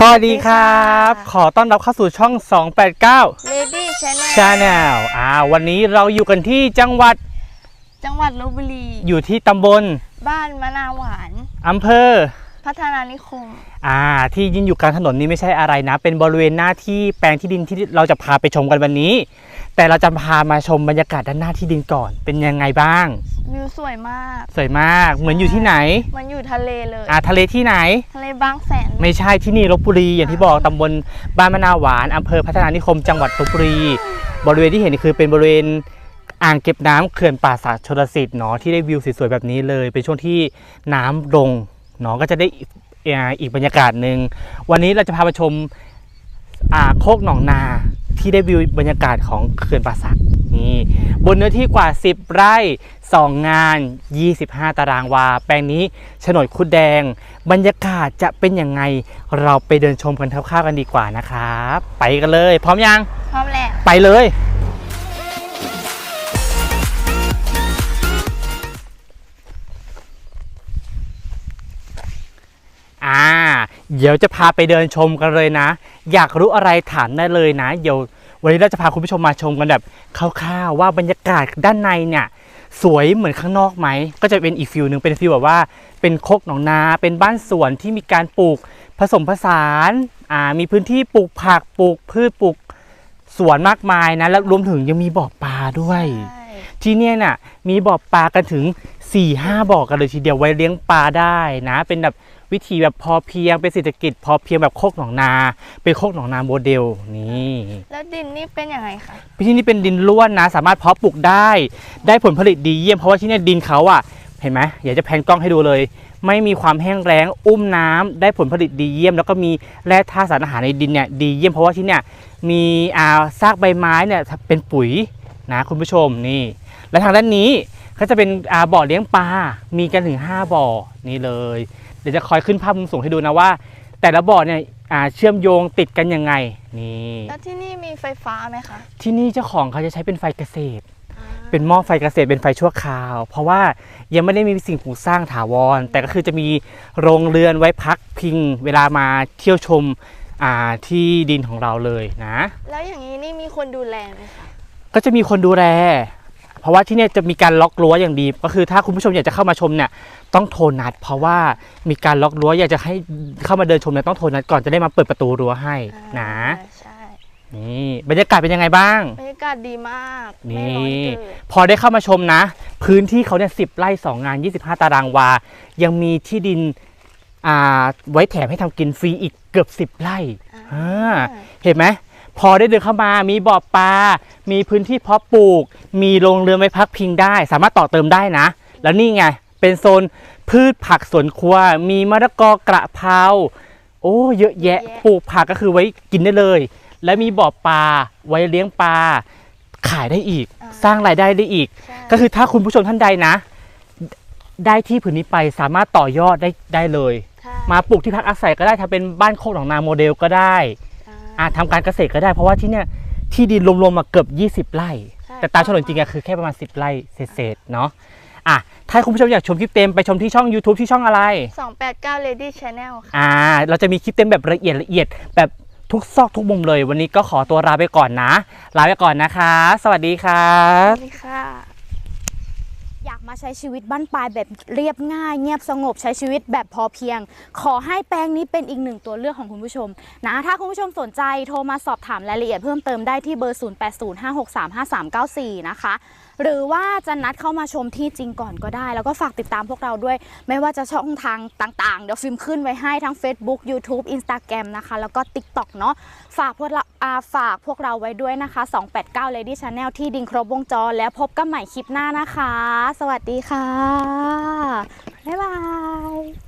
สวัสดีครับ ขอต้อนรับเข้าสู่ช่อง 289 Lady Channel Channel อ่าวันนี้เราอยู่กันที่จังหวัด จังหวัดลบบุรี อยู่ที่ตำบล บ้านมะนาวหวานอำเภอ พัฒนานิคม อ่า ที่ยินอยู่กลางถนนนี้ไม่ใช่อะไรนะ เป็นบริเวณหน้าที่แปลงที่ดินที่เราจะพาไปชมกันวันนี้ แต่เราจะพามาชมบรรยากาศด้านหน้าที่ดินก่อน เป็นยังไงบ้าง วิวสวยมาก สวยมาก เหมือนอยู่ที่ไหน มันอยู่ทะเลเลย อ่า ทะเลที่ไหน ทะเลบางแสน ไม่ใช่ที่นี่ลบบุรี อย่างที่บอกตำบลบ้านมะนาวหวานอำเภอพัฒนานิคม จังหวัดลบบุรี บริเวณที่เห็นนี่คือเป็นบริเวณอ่างเก็บน้ำเขื่อนป่าสักชลสิทธิ์เนาะที่ได้วิวสวยๆแบบนี้เลย เป็นช่วงที่น้ำลง เนาะก็จะได้อ่าอีกบรรยากาศหนึ่งวันนี้เราจะพาไปชมอ่าโคกหนองนาที่ได้วิวบรรยากาศของเขื่อนป่าสักนี่บนเนื้อที่กว่า 10 ไร่ 2 งาน 25 ตารางวา แปลงนี้โฉนดคุดแดง บรรยากาศจะเป็นยังไง เราไปเดินชมกันคร่าวๆกันดีกว่านะครับ ไปกันเลย พร้อมยัง พร้อมแล้ว ไปเลย อ่า เดี๋ยวจะพาไปเดินชมกันเลยนะ อยากรู้อะไรถามได้เลยนะ เดี๋ยววันนี้เราจะพาคุณผู้ชมมาชมกันแบบคร่าวๆว่าบรรยากาศด้านในเนี่ย สวยเหมือนข้างนอกไหม ก็จะเป็นอีกฟิลหนึ่งเป็นฟิลแบบว่าเป็นโคกหนองนา เป็นบ้านสวนที่มีการปลูกผสมผสานอ่ามีพื้นที่ปลูกผักปลูกพืชปลูกสวนมากมายนะแล้วรวมถึงยังมีบ่อปลาด้วยใช่ที่เนี่ยน่ะมีบ่อปลากันถึง4ี่ห้าบ่อกันเลยทีเดียวไว้เลี้ยงปลาได้นะ เป็นแบบ วิธีแบบพอเพียงเป็นเศรษฐกิจ พอเพียงแบบโคกหนองนา เป็นโคกหนองนาโมเดลนี่แล้วดินนี่เป็นยังไงคะที่นี่เป็นดินล้วนนะ สามารถเพาะปลูกได้ได้ผลผลิตดีเยี่ยมเพราะว่าที่เนี่ยดินเขาอะเห็นไหมอยากจะแพนกล้องให้ดูเลย ไม่มีความแห้งแล้งอุ้มน้ำได้ผลผลิตดีเยี่ยม แล้วก็มีแร่ธาตุสารอาหารในดินเนี่ยดีเยี่ยมเพราะว่าที่เนี่ยมีอ่าซากใบไม้เนี่ยเป็นปุ๋ยนะคุณผู้ชมนี่ และทางด้านนี้ก็จะเป็นอ่าบ่อเลี้ยงปลา มีกันถึง 5 บ่อนี่เลยเดี๋ยวจะคอยขึ้นภาพมุมสูงให้ดูนะว่า แต่ละบ่อเนี่ยอ่าเชื่อมโยงติดกันยังไงนี่แล้วที่นี่มีไฟฟ้าไหมคะที่นี่เจ้าของเขาจะใช้เป็นไฟเกษตรอ่าเป็นหม้อไฟเกษตรเป็นไฟชั่วคราว เพราะว่ายังไม่ได้มีสิ่งปลูกสร้างถาวร แต่ก็คือจะมีโรงเรือนไว้พักพิง เวลามาเที่ยวชมอ่าที่ดินของเราเลยนะ แล้วอย่างนี้นี่มีคนดูแลไหมคะก็จะมีคนดูแล เพราะว่าที่เนี่ยจะมีการล็อกรั้วอย่างดี ก็คือถ้าคุณผู้ชมอยากจะเข้ามาชมเนี่ยต้องโทรนัด เพราะว่ามีการล็อกรั้วอยากจะให้เข้ามาเดินชมเนี่ยต้องโทรนัดก่อนจะได้มาเปิดประตูรั้วให้นะอ่าใช่นี่บรรยากาศเป็นยังไงบ้าง บรรยากาศดีมากไม่นี่ร้อนเกิน พอได้เข้ามาชมนะ พื้นที่เขาเนี่ยสิบไร่สองงาน 25 ตารางวา ยังมีที่ดินอ่าไว้แถมให้ทำกินฟรีอีกเกือบ 10 ไร่อ่าเห็นไหม พอได้เดินเข้ามามีบ่อปลา มีพื้นที่เพาะปลูก มีโรงเรือนไว้พักพิงได้ สามารถต่อเติมได้นะ แล้วนี่ไง เป็นโซนพืชผักสวนครัว มีมะละกอกระเพราโอ้ เยอะแยะ ปลูกผักก็คือไว้กินได้เลย และมีบ่อปลาไว้เลี้ยงปลา ขายได้อีกอ่าสร้างรายได้ได้อีกใช่ก็คือถ้าคุณผู้ชมท่านใดนะ ได้ที่ผืนนี้ไปสามารถต่อยอดได้ได้เลยใช่มาปลูกที่พักอาศัยก็ได้ทำเป็นบ้านโคกหนองนาโมเดลก็ได้ อ่าอาทำการเกษตรก็ได้ เพราะว่าที่เนี่ยที่ดินรวมๆมาเกือบ20 ไร่ ใช่ แต่ตามโฉนดจริงๆอะคือแค่ประมาณ 10 ไร่เศษๆเนาะอะถ้าคุณผู้ชมอยากชมคลิปเต็มไปชมที่ช่อง YouTube ที่ช่องอะไร 289 Lady Channel ค่ะ อ่า เราจะมีคลิปเต็มแบบละเอียดละเอียดแบบทุกซอกทุกมุมเลย วันนี้ก็ขอตัวลาไปก่อนนะ ลาไปก่อนนะคะ สวัสดีครัสบ วัสดีค่ะอยากมา ใช้ชีวิตบ้านปลายแบบเรียบง่าย เงียบสงบใช้ชีวิตแบบพอเพียง ขอให้แปลงนี้เป็นอีกหนึ่งตัวเลือกของคุณผู้ชมนะถ้าคุณผู้ชมสนใจโทรมาสอบถามรายละเอียดเพิ่มเติมได้ที่เบอร์ 0805635394 นะคะ หรือว่าจะนัดเข้ามาชมที่จริงก่อนก็ได้ แล้วก็ฝากติดตามพวกเราด้วย ไม่ว่าจะช่องทางต่างๆ เดี๋ยวฟิล์มขึ้นไว้ให้ทั้ง Facebook YouTube Instagram นะคะ แล้วก็ TikTok เนาะฝากพวกเราฝากพวกเราไว้ด้วยนะคะ 289 Lady Channel ที่ดินครบวงจรแล้วพบกันใหม่คลิปหน้านะคะ สวัสดีค่ะ บ๊ายบาย